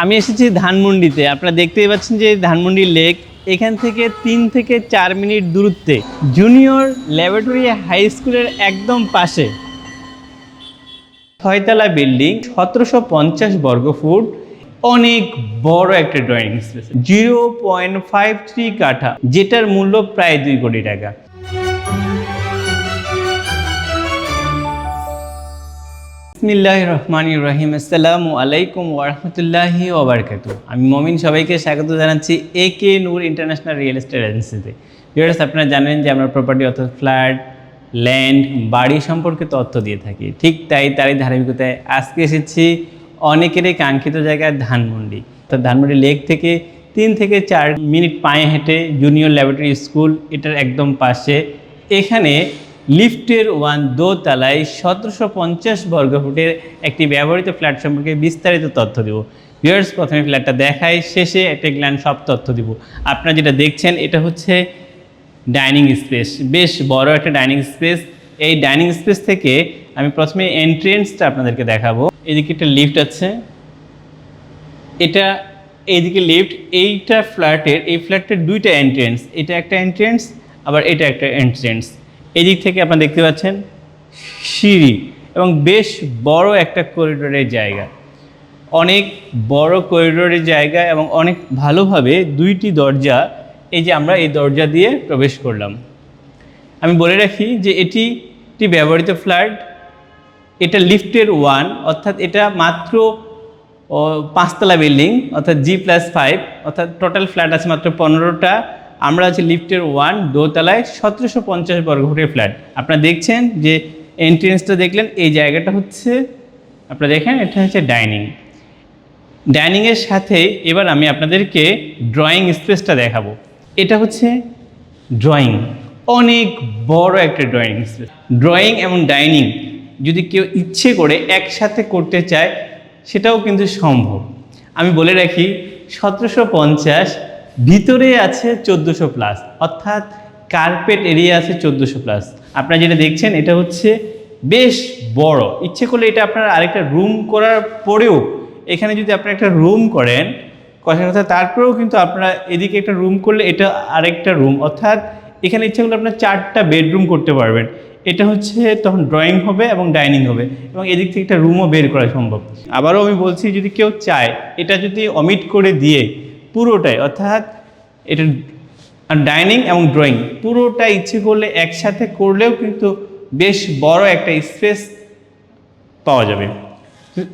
আমি এসেছি ধানমন্ডিতে। আপনারা দেখতেই পাচ্ছেন যে ধানমন্ডি লেক এখান থেকে তিন থেকে চার মিনিট দূরত্বে। জুনিয়র ল্যাবরেটরি হাই স্কুলের একদম পাশে। ছয়তলা বিল্ডিং, সতেরোশো পঞ্চাশ বর্গ ফুট, অনেক বড় একটা drawing space zero point five three কাঠা, যেটার মূল্য প্রায় দুই কোটি টাকা। বিসমিল্লাহ রহমান রহিম। আসসালামু আলাইকুম ওরহমতুল্লাহি ওবরকাতু আমি মমিন, সবাইকে স্বাগত জানাচ্ছি A K Noor international real estate এজেন্সিতে। ভিউয়ার্স, আপনারা জানেন যে আমরা প্রপার্টি অর্থাৎ ফ্ল্যাট ল্যান্ড বাড়ি সম্পর্কে তথ্য দিয়ে থাকি। ঠিক তাই তারই ধারাবাহিকতায় আজকে এসেছি অনেকেরই কাঙ্ক্ষিত জায়গা ধানমন্ডি। তো ধানমন্ডি লেক থেকে তিন থেকে চার মিনিট পায়ে হেঁটে জুনিয়র ল্যাবরেটরি স্কুল এটার একদম পাশে। এখানে লিফটের ওয়ান দোতলায় সতেরোশো পঞ্চাশ বর্গফুটের একটি ব্যবহৃত ফ্ল্যাট সম্পর্কে বিস্তারিত তথ্য দেব। ভিউয়ার্স, প্রথমে ফ্ল্যাটটা দেখায় শেষে একটা গ্ল্যান্ড সব তথ্য দিব। আপনারা যেটা দেখছেন, এটা হচ্ছে ডাইনিং স্পেস। বেশ বড় একটা ডাইনিং স্পেস। এই ডাইনিং স্পেস থেকে আমি প্রথমে এন্ট্রেন্সটা আপনাদেরকে দেখাবো। এদিকে একটা লিফট আছে। এটা এইদিকে লিফট এইটা ফ্ল্যাটের এই ফ্ল্যাটের দুইটা এন্ট্রেন্স এটা একটা এন্ট্রেন্স আবার এটা একটা এন্ট্রেন্স এদিক থেকে আপনারা দেখতে পাচ্ছেন সিঁড়ি এবং বেশ বড় একটা করিডোরের জায়গা। অনেক বড় করিডোরের জায়গা এবং অনেক ভালোভাবে দুইটি দরজা, এই যে আমরা এই দরজা দিয়ে প্রবেশ করলাম। আমি বলে রাখি যে এটি একটি ব্যবহৃত ফ্ল্যাট, এটা লিফটের ওয়ান, অর্থাৎ এটা মাত্র পাঁচতলা বিল্ডিং, অর্থাৎ জি প্লাস ফাইভ, অর্থাৎ টোটাল ফ্ল্যাট আছে মাত্র পনেরোটা। আমরা আছি লিফটের ওয়ান, দোতলায় সতেরোশো পঞ্চাশ বর্গ বর্গফুটের ফ্ল্যাট। আপনারা দেখছেন যে এন্ট্রেন্সটা দেখলেন, এই জায়গাটা হচ্ছে, আপনারা দেখেন, এটা হচ্ছে ডাইনিং ডাইনিংয়ের সাথে এবার আমি আপনাদেরকে ড্রয়িং স্পেসটা দেখাবো। এটা হচ্ছে ড্রয়িং অনেক বড় একটা ড্রয়িং স্পেস ড্রয়িং এবং ডাইনিং যদি কেউ ইচ্ছে করে একসাথে করতে চায়, সেটাও কিন্তু সম্ভব। আমি বলে রাখি, সতেরোশো পঞ্চাশ ভিতরে আছে চোদ্দোশো প্লাস অর্থাৎ কার্পেট এরিয়া আছে চোদ্দোশো প্লাস আপনারা যেটা দেখছেন, এটা হচ্ছে বেশ বড়। ইচ্ছে করলে এটা আপনার আরেকটা রুম করার পরেও এখানে যদি আপনারা একটা রুম করেন, কথা কথা, তারপরেও কিন্তু আপনারা এদিকে একটা রুম করলে এটা আরেকটা রুম অর্থাৎ এখানে ইচ্ছে করলে আপনার চারটা বেডরুম করতে পারবেন। এটা হচ্ছে তখন ড্রয়িং হবে এবং ডাইনিং হবে এবং এদিক থেকে একটা রুমও বের করা সম্ভব। আবারও আমি বলছি, যদি কেউ চায়, এটা যদি অমিট করে দিয়ে পুরোটাই, অর্থাৎ এটা ডাইনিং এবং ড্রয়িং পুরোটা ইচ্ছে করলে একসাথে করলেও কিন্তু বেশ বড় একটা স্পেস পাওয়া যাবে।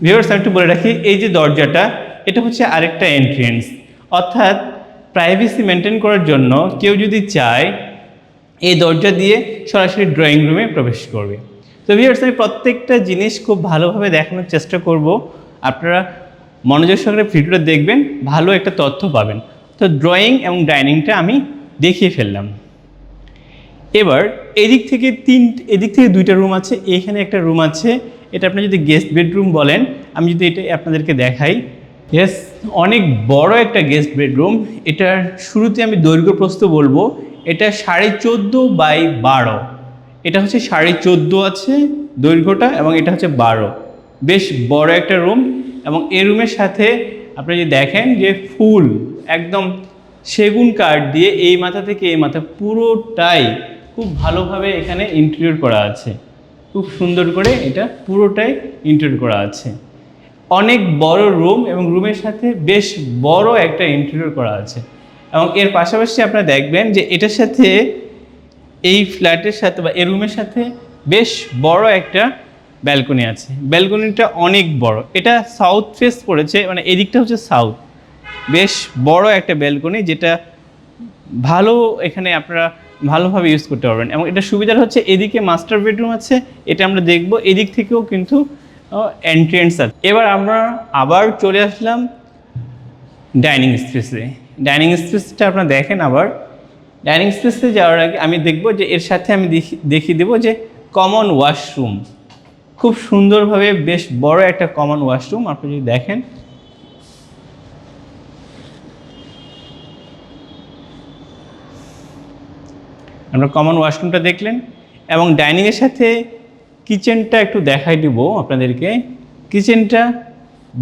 ভিউয়ার্স আমি একটু বলে রাখি, এই যে দরজাটা, এটা হচ্ছে আরেকটা এন্ট্রেন্স অর্থাৎ প্রাইভেসি মেনটেন করার জন্য কেউ যদি চায়, এই দরজা দিয়ে সরাসরি ড্রয়িং রুমে প্রবেশ করবে। তো ভিউয়ার্স আমি প্রত্যেকটা জিনিস খুব ভালোভাবে দেখানোর চেষ্টা করব। আপনারা মনোযোগ সহকারে ভিডিওটা দেখবেন, ভালো একটা তথ্য পাবেন। তো ড্রয়িং এবং ডাইনিংটা আমি দেখিয়ে ফেললাম। এবার এদিক থেকে তিন, এদিক থেকে দুইটা রুম আছে, এখানে একটা রুম আছে। এটা আপনি যদি গেস্ট বেডরুম বলেন, আমি যদি এটা আপনাদেরকে দেখাই। ইয়েস অনেক বড় একটা গেস্ট বেডরুম এটার শুরুতে আমি দৈর্ঘ্য প্রস্থ বলব, এটা সাড়ে চোদ্দ বাই বারো। এটা হচ্ছে সাড়ে চোদ্দ আছে দৈর্ঘ্যটা এবং এটা হচ্ছে বারো। বেশ বড় একটা রুম এবং এই রুমের সাথে আপনি যদি দেখেন যে ফুল, একদম সেগুন কাঠ দিয়ে এই মাথা থেকে এই মাথা পুরোটাই খুব ভালোভাবে এখানে ইন্টেরিয়র করা আছে। খুব সুন্দর করে এটা পুরোটাই ইন্টেরিয়র করা আছে। অনেক বড় রুম এবং রুমের সাথে বেশ বড় একটা ইন্টেরিয়র করা আছে। এবং এর পাশাপাশি আপনারা দেখবেন যে এটার সাথে এই ফ্ল্যাটের সাথে বা এই রুমের সাথে বেশ বড় একটা ব্যালকনি আছে। ব্যালকনিটা অনেক বড়। এটা সাউথ ফেস পড়েছে মানে এদিকটা হচ্ছে সাউথ বেশ বড় একটা ব্যালকনি যেটা ভালো এখানে আপনারা ভালোভাবে ইউজ করতে পারবেন। এবং এটা সুবিধার হচ্ছে এদিকে মাস্টার বেডরুম আছে, এটা আমরা দেখব। এদিক থেকেও কিন্তু এন্ট্রেন্স আছে। এবার আমরা আবার চলে আসলাম ডাইনিং স্পেসে ডাইনিং স্পেসটা আপনারা দেখেন আবার। ডাইনিং স্পেসে যাওয়ার আগে আমি দেখব যে এর সাথে আমি দেখি, দেখিয়ে দেবো যে কমন ওয়াশরুম খুব সুন্দরভাবে বেশ বড় একটা কমন ওয়াশরুম আপনি যদি দেখেন। আমরা কমন ওয়াশরুমটা দেখলেন, এবং ডাইনিংয়ের সাথে কিচেনটা একটু দেখাই দিব আপনাদেরকে। কিচেনটা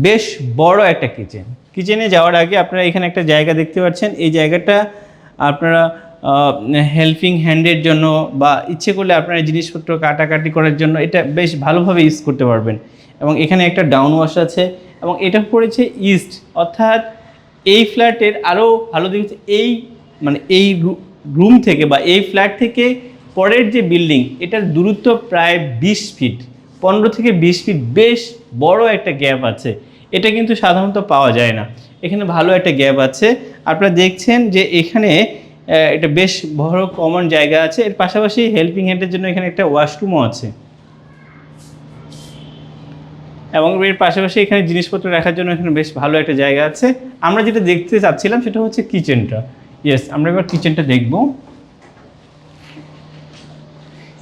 বেশ বড় একটা কিচেন কিচেনে যাওয়ার আগে আপনারা এখানে একটা জায়গা দেখতে পাচ্ছেন। এই জায়গাটা আপনারা হেল্পিং হ্যান্ডের জন্য বা ইচ্ছে করলে আপনারা জিনিসপত্র কাটাকাটি করার জন্য এটা বেশ ভালোভাবে ইউজ করতে পারবেন। এবং এখানে একটা ডাউন ওয়াশ আছে এবং এটা পড়েছে ইস্ট অর্থাৎ এই ফ্ল্যাটের আরও ভালো দিক হচ্ছে এই মানে এই রুম থেকে বা এই ফ্ল্যাট থেকে পরের যে বিল্ডিং এটার দূরত্ব প্রায় বিশ ফিট পনেরো থেকে বিশ ফিট বেশ বড় একটা গ্যাপ আছে। এটা কিন্তু সাধারণত পাওয়া যায় না। এখানে ভালো একটা গ্যাপ আছে। আপনারা দেখছেন যে এখানে এটা বেশ বড় কমন জায়গা আছে। এর পাশাপাশি হেল্পিং হ্যান্ডের জন্য এখানে একটা ওয়াশরুমও আছে। এবং এর পাশাপাশি এখানে জিনিসপত্র রাখার জন্য এখানে বেশ ভালো একটা জায়গা আছে। আমরা যেটা দেখতে চাচ্ছিলাম সেটা হচ্ছে কিচেনটা ইয়েস আমরা এবার কিচেনটা দেখব।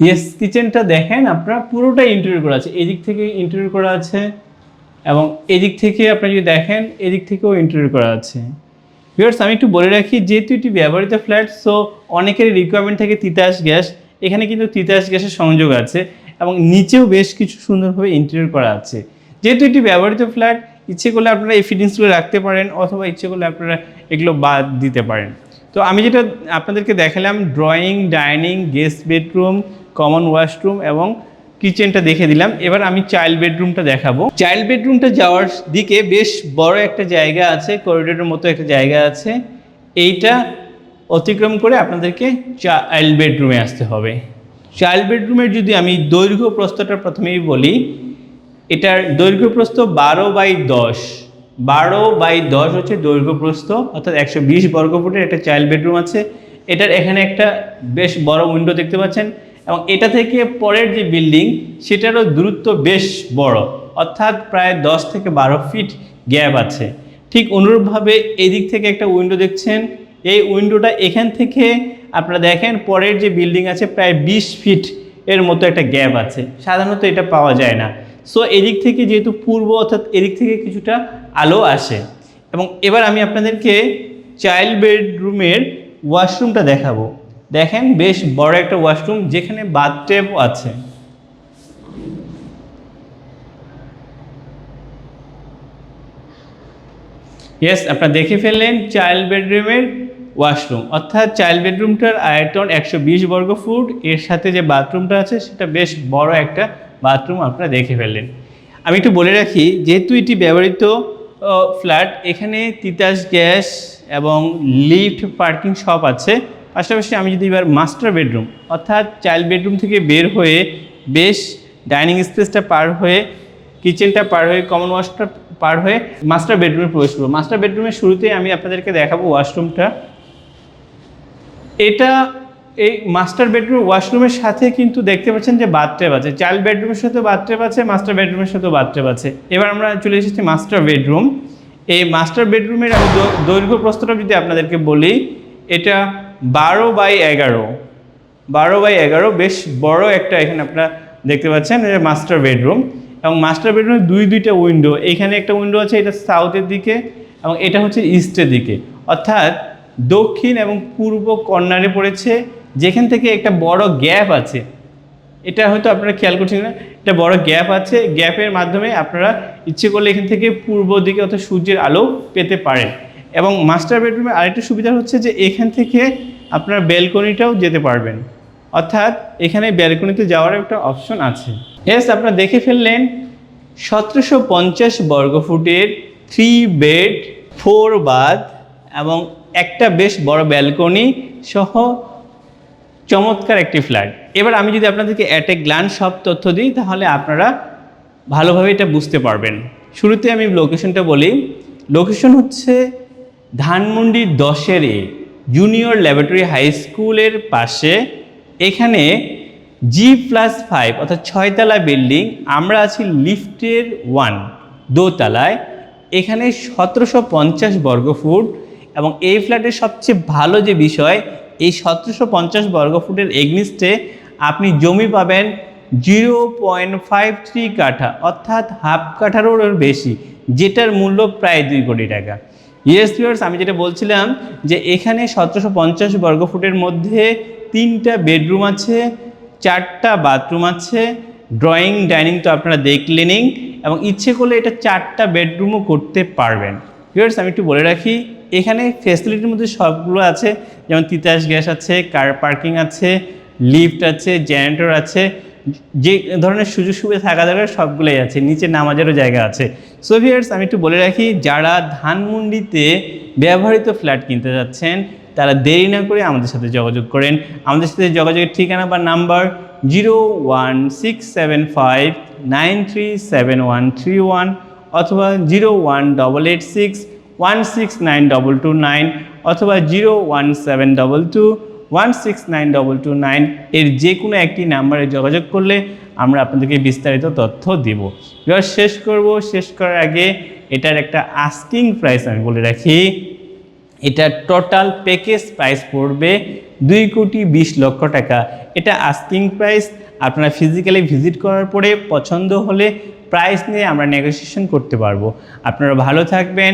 ইয়েস কিচেনটা দেখেন, আপনার পুরোটা ইন্টেরিয়র করা আছে। এদিক থেকে ইন্টেরিয়র করা আছে এবং এদিক থেকে আপনি যদি দেখেন, এদিক থেকেও ইন্টেরিয়র করা আছে। ভিউয়ার্স আমি একটু বলে রাখি, যেহেতু এটি ব্যবহৃত ফ্ল্যাট সো অনেকেরই রিকোয়ারমেন্ট থাকে তিতাস গ্যাস। এখানে কিন্তু তিতাস গ্যাসের সংযোগ আছে এবং নিচেও বেশ কিছু সুন্দরভাবে ইন্টেরিয়র করা আছে। যেহেতু এটি ব্যবহৃত ফ্ল্যাট, ইচ্ছে করলে আপনারা এই ফিটিংসগুলো রাখতে পারেন, অথবা ইচ্ছে করলে আপনারা এগুলো বাদ দিতে পারেন। তো আমি যেটা আপনাদেরকে দেখালাম drawing dining guest bedroom common washroom এবং কিচেনটা দেখে দিলাম। এবার আমি চাইল্ড বেডরুমটা দেখাবো। চাইল্ড বেডরুমটা যাওয়ার দিকে বেশ বড় একটা জায়গা আছে, করিডোরের মতো একটা জায়গা আছে। এইটা অতিক্রম করে আপনাদেরকে চাইল্ড বেডরুমে আসতে হবে। চাইল্ড বেডরুমের যদি আমি দৈর্ঘ্য প্রস্তটা প্রথমেই বলি, এটার দৈর্ঘ্য প্রস্থ বারো বাই দশ। বারো বাই দশ হচ্ছে দৈর্ঘ্য প্রস্থ, অর্থাৎ একশো বিশ বর্গফুটের একটা চাইল্ড বেডরুম আছে। এটার এখানে একটা বেশ বড় উইন্ডো দেখতে পাচ্ছেন। এবং এটা থেকে পরের যে বিল্ডিং সেটারও দূরত্ব বেশ বড়। অর্থাৎ প্রায় দশ থেকে বারো ফিট গ্যাপ আছে। ঠিক অনুরূপভাবে এদিক থেকে একটা উইন্ডো দেখছেন। এই উইন্ডোটা এখান থেকে আপনারা দেখেন, পরের যে বিল্ডিং আছে, প্রায় বিশ ফিট এর মতো একটা গ্যাপ আছে। সাধারণত এটা পাওয়া যায় না। সো এদিক থেকে যেহেতু পূর্ব, অর্থাৎ এদিক থেকে কিছুটা আলো আসে। এবং এবার আমি আপনাদেরকে চাইল্ড বেডরুমের ওয়াশরুমটা দেখাবো। দেখেন বেশ বড় একটা ওয়াশরুম যেখানে বাথটেপ আছে। ইয়েস আপনারা দেখে ফেললেন চাইল্ড বেডরুমের ওয়াশরুম অর্থাৎ চাইল্ড বেডরুমটার আয়তন একশো বিশ বর্গ ফুট। এর সাথে যে বাথরুমটা আছে, সেটা বেশ বড় একটা বাথরুম আপনারা দেখে ফেললেন। আমি একটু বলে রাখি, যেহেতু এটি ব্যবহৃত ফ্ল্যাট এখানে তিতাস গ্যাস এবং লিফট পার্কিং সব আছে। পাশাপাশি আমি যদি এবার মাস্টার বেডরুম অর্থাৎ চাইল্ড বেডরুম থেকে বের হয়ে বেশ ডাইনিং স্পেসটা পার হয়ে কিচেনটা পার হয়ে কমন ওয়াশটা পার হয়ে মাস্টার বেডরুমে প্রবেশ করব। মাস্টার বেডরুমের শুরুতেই আমি আপনাদেরকে দেখাবো ওয়াশরুমটা এটা এই মাস্টার বেডরুম ওয়াশরুমের সাথে কিন্তু দেখতে পাচ্ছেন যে বাথটেব আছে। চাইল্ড বেডরুমের সাথে বাথটেব আছে মাস্টার বেডরুমের সাথে বাথটেব আছে। এবার আমরা চলে এসেছি মাস্টার বেডরুম এই মাস্টার বেডরুমের আমি দৈর্ঘ্য প্রস্তটা যদি আপনাদেরকে বলি, এটা বারো বাই এগারো। বারো বাই এগারো, বেশ বড় একটা এখানে আপনারা দেখতে পাচ্ছেন এটা মাস্টার বেডরুম এবং মাস্টার বেডরুমে দুই দুইটা উইন্ডো এইখানে একটা উইন্ডো আছে, এটা সাউথের দিকে এবং এটা হচ্ছে ইস্টের দিকে। অর্থাৎ দক্ষিণ এবং পূর্ব কর্নারে পড়েছে, যেখান থেকে একটা বড় গ্যাপ আছে। এটা হয়তো আপনারা খেয়াল করছেন না, একটা বড় গ্যাপ আছে। গ্যাপের মাধ্যমে আপনারা ইচ্ছে করলে এখান থেকে পূর্ব দিকে অর্থাৎ সূর্যের আলো পেতে পারেন। এবং মাস্টার বেডরুমে আরেকটা সুবিধা হচ্ছে যে এখান থেকে আপনার ব্যালকনিটাও যেতে পারবেন। অর্থাৎ এখানে ব্যালকনিতে যাওয়ার একটা অপশন আছে। এস আপনারা দেখে ফেললেন, সতেরোশো পঞ্চাশ বর্গফুটের থ্রি বেড ফোর বাথ এবং একটা বেশ বড় ব্যালকনি সহ চমৎকার একটি ফ্ল্যাট এবার আমি যদি আপনাদেরকে অ্যাট এ গ্লান্স সব তথ্য দিই, তাহলে আপনারা ভালোভাবে এটা বুঝতে পারবেন। শুরুতে আমি লোকেশনটা বলি। লোকেশন হচ্ছে ধানমন্ডি দশের এ জুনিয়র ল্যাবরেটরি হাই স্কুলের পাশে এখানে জি প্লাস ফাইভ অর্থাৎ ছয়তলা বিল্ডিং আমরা আছি লিফটের ওয়ান দোতলায়। এখানে সতেরোশো পঞ্চাশ বর্গফুট এবং এই ফ্ল্যাটের সবচেয়ে ভালো যে বিষয়, এই সতেরোশো পঞ্চাশ বর্গফুটের এগনিস্টে আপনি জমি পাবেন জিরো পয়েন্ট ফাইভ থ্রি কাঠা, অর্থাৎ হাফ কাঠারও বেশি, যেটার মূল্য প্রায় দুই কোটি টাকা। ইয়েস ভিউয়ার্স আমি যেটা বলছিলাম যে এখানে সতেরোশো পঞ্চাশ বর্গফুটের মধ্যে তিনটা বেডরুম আছে, চারটা বাথরুম আছে ড্রয়িং ডাইনিং তো আপনারা দেখলেনই এবং ইচ্ছে করলে এটা চারটা বেডরুমও করতে পারবেন। ভিউয়ার্স আমি একটু বলে রাখি, এখানে ফেসিলিটির মধ্যে সবগুলো আছে, যেমন তিতাস গ্যাস আছে কার পার্কিং আছে লিফট আছে জেনারেটর আছে যে ধরনের সুযোগ সুবিধা থাকা দরকার সবগুলোই আছে, নিচে নামাজেরও জায়গা আছে। সো ভিউয়ার্স আমি একটু বলে রাখি, যারা ধানমন্ডিতে ব্যবহৃত ফ্ল্যাট কিনতে যাচ্ছেন, তারা দেরি না করে আমাদের সাথে যোগাযোগ করেন। আমাদের সাথে যোগাযোগের ঠিকানা বা number zero one six seven five nine three seven one three one অথবা zero one double eight six one six nine double two nine অথবা zero one seven double two one six nine double two nine এর যে কোনো একটি নাম্বারে যোগাযোগ করলে আমরা আপনাদেরকে বিস্তারিত তথ্য দিব। এবার শেষ করব, শেষ করার আগে এটার একটা আস্কিং প্রাইস আমি বলে রাখি। এটা টোটাল প্যাকেজ প্রাইস পড়বে দুই কোটি বিশ লক্ষ টাকা। এটা আস্কিং প্রাইস আপনারা ফিজিক্যালি ভিজিট করার পরে পছন্দ হলে প্রাইস নিয়ে আমরা নেগোসিয়েশন করতে পারব। আপনারা ভালো থাকবেন,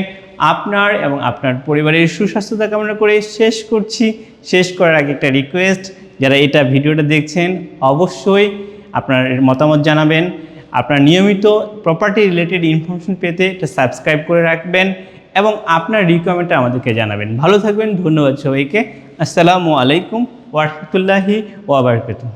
আপনার এবং আপনার পরিবারের সুস্বাস্থ্যতা কামনা করে শেষ করছি। শেষ করার আগে একটা রিকোয়েস্ট যারা এটা ভিডিওটা দেখছেন, অবশ্যই আপনার মতামত জানাবেন। আপনার নিয়মিত প্রপার্টি রিলেটেড ইনফরমেশন পেতে এটা সাবস্ক্রাইব করে রাখবেন এবং আপনার রিকোয়ারমেন্টটা আমাদেরকে জানাবেন। ভালো থাকবেন, ধন্যবাদ সবাইকে। আসসালামু আলাইকুম ওরহমতুল্লাহি ওয়াবারকাতুহ